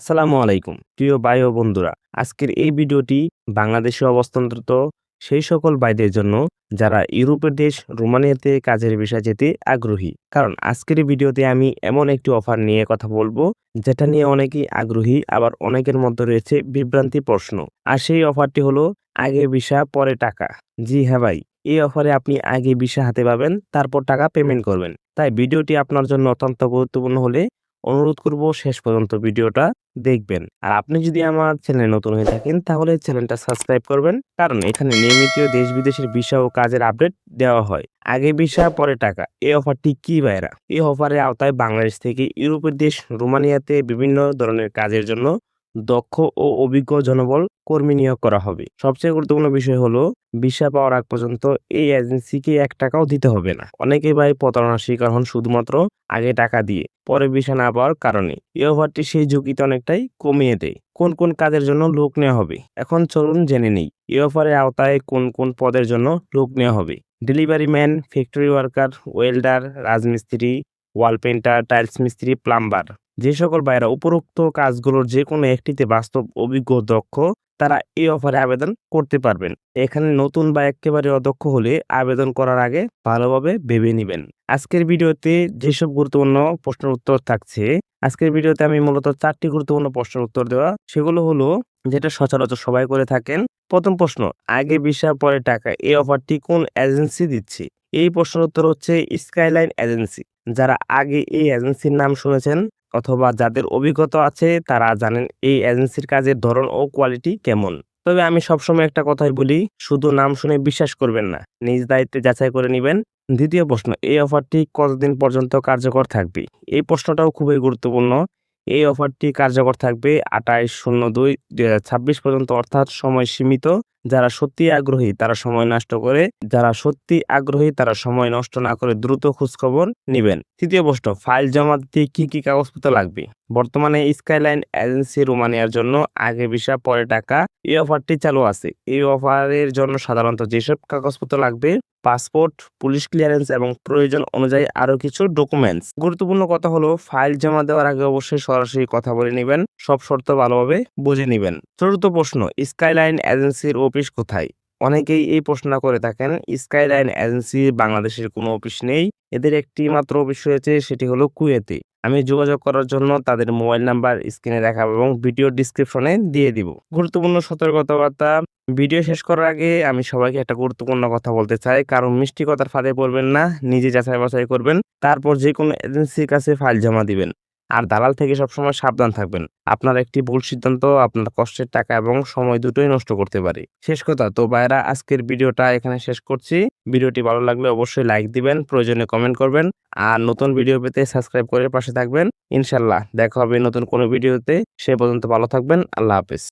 আসসালামু আলাইকুম। প্রিয় ভাই ও বন্ধুরা, আজকের এই ভিডিওটি বাংলাদেশে অবস্থানরত সেই সকল ভাইদের জন্য যারা ইউরোপের দেশ রোমানিয়াতে কাজের বিষয় যেতে আগ্রহী। কারণ আজকের ভিডিওতে আমি এমন একটি অফার নিয়ে কথা বলব, যেটা নিয়ে অনেকেই আগ্রহী, আবার অনেকের মধ্যে রয়েছে বিভ্রান্তি প্রশ্ন। আর সেই অফারটি হলো আগে ভিসা, পরে টাকা। জি হ্যাঁ ভাই, এই অফারে আপনি আগে ভিসা হাতে পাবেন, তারপর টাকা পেমেন্ট করবেন। তাই ভিডিওটি আপনার জন্য অত্যন্ত গুরুত্বপূর্ণ হলে অনুরোধ করব শেষ পর্যন্ত ভিডিওটা দেখবেন। আর আপনি যদি আমার চ্যানেলে নতুন হয়ে থাকেন, তাহলে চ্যানেলটা সাবস্ক্রাইব করবেন। কারণ এখানে নিয়মিত দেশ বিদেশের ভিসা ও কাজের আপডেট দেওয়া হয়। আগে ভিসা, পরে টাকা। এই অফারটি কি বাইরা এই অফারের আওতায় বাংলাদেশ থেকে ইউরোপের দেশ রোমানিয়াতে বিভিন্ন ধরনের কাজের জন্য দক্ষ ও অভিজ্ঞ জনবল কর্মী নিয়োগ করা হবে। সবচেয়ে গুরুত্বপূর্ণ বিষয় হলো, ভিসা পাওয়ার আগ পর্যন্ত এই এজেন্সিকে এক টাকাও দিতে হবে না। অনেকে ভাই প্রতারণার শিকার হন শুধুমাত্র আগে টাকা দিয়ে, পরে ভিসা না পাওয়ার কারণে। এই অফারটি সেই ঝুঁকিতে অনেকটাই কমিয়ে দেয়। কোন কোন কাজের জন্য লোক নেওয়া হবে? এখন চলুন জেনে নেই, এই অফারের আওতায় কোন কোন পদের জন্য লোক নেওয়া হবে? Delivery man, factory worker, welder, রাজমিস্ত্রি ওয়াল পেন্টার টাইলস মিস্ত্রি, প্লাম্বার। যে সকল ভাইরা উপরোক্ত কাজগুলোর যে কোনো একটিতে বাস্তব, অভিজ্ঞ, দক্ষ, তারা এই অফারে আবেদন করতে পারবেন। এখানে নতুন বা একেবারে অদক্ষ হলে আবেদন করার আগে ভালোভাবে ভেবে নেবেন। আজকের ভিডিওতে যেসব গুরুত্বপূর্ণ প্রশ্নের উত্তর থাকছে, আজকের ভিডিওতে আমি মূলত চারটি গুরুত্বপূর্ণ প্রশ্নের উত্তর দেওয়া। সেগুলো হলো, যেটা সচরাচর সবাই করে থাকেন। প্রথম প্রশ্ন, আগে ভিসা, পরে টাকা, এই অফারটি কোন এজেন্সি দিচ্ছে? এই প্রশ্নের উত্তর হচ্ছে স্কাইলাইন এজেন্সি। যারা আগে এই এজেন্সির নাম শুনেছেন অথবা যাদের অভিজ্ঞতা আছে, তারা জানেন এই এজেন্সির কাজের ধরন ও কোয়ালিটি কেমন। তবে আমি সবসময় একটা কথাই বলি, শুধু নাম শুনে বিশ্বাস করবেন না, নিজ দায়িত্বে যাচাই করে নেবেন। দ্বিতীয় প্রশ্ন, এই অফারটি কতদিন পর্যন্ত কার্যকর থাকবে? এই প্রশ্নটাও খুবই গুরুত্বপূর্ণ। এই অফারটি কার্যকর থাকবে আঠাইশ শূন্য দুই ছাব্বিশ পর্যন্ত, অর্থাৎ সময় সীমিত। যারা সত্যি আগ্রহী, তারা সময় নষ্ট করে, যারা সত্যি আগ্রহী, তারা সময় নষ্ট না করে দ্রুত খোঁজখবর নেবেন। তৃতীয় প্রশ্ন, ফাইল জমা দিতে কি কি কাগজপত্র লাগবে? বর্তমানে স্কাইলাইন এজেন্সি রোমানিয়ার জন্য আগে ভিসা, পরে টাকা, এই অফারটি চালু আছে। এই অফারের জন্য সাধারণত যেসব কাগজপত্র লাগবে, পাসপোর্ট, পুলিশ ক্লিয়ারেন্স এবং প্রয়োজন অনুযায়ী আরও কিছু ডকুমেন্টস। গুরুত্বপূর্ণ কথা হলো, ফাইল জমা দেওয়ার আগে অবশ্যই সরাসরি কথা বলে নেবেন, সব শর্ত ভালোভাবে বুঝে নেবেন। চতুর্থ প্রশ্ন স্কাইলাইন এজেন্সির অফিস কোথায়? অনেকেই এই প্রশ্ন করে থাকেন স্কাইলাইন এজেন্সি বাংলাদেশের কোনো অফিস নেই? এদের একটি মাত্র অফিস রয়েছে, সেটি হলো কুয়েতে। আমি যোগাযোগ করার জন্য তাদের মোবাইল নাম্বার স্ক্রিনে রাখা এবং ভিডিও ডিসক্রিপশনে দিয়ে দিব। গুরুত্বপূর্ণ সতর্কতাবার্তা। ভিডিও শেষ করার আগে আমি সবাইকে একটা গুরুত্বপূর্ণ কথা বলতে চাই। কারণ মিষ্টি কথার ফাঁদে পড়বেন না, নিজে যাচাই বাছাই করবেন, তারপর যে কোনো এজেন্সির কাছে ফাইল জমা দিবেন। আর দালাল থেকে সবসময় সাবধান থাকবেন। আপনার একটি ভুল সিদ্ধান্ত আপনার কষ্টের টাকা এবং সময় দুটোই নষ্ট করতে পারে। শেষ কথা, তো বাইরা আজকের ভিডিওটা এখানে শেষ করছি। ভিডিওটি ভালো লাগলে অবশ্যই লাইক দিবেন, প্রয়োজনে কমেন্ট করবেন, আর নতুন ভিডিও পেতে সাবস্ক্রাইব করে পাশে থাকবেন। ইনশাল্লাহ, দেখা হবে নতুন কোনো ভিডিওতে। সে পর্যন্ত ভালো থাকবেন, আল্লাহ হাফেজ।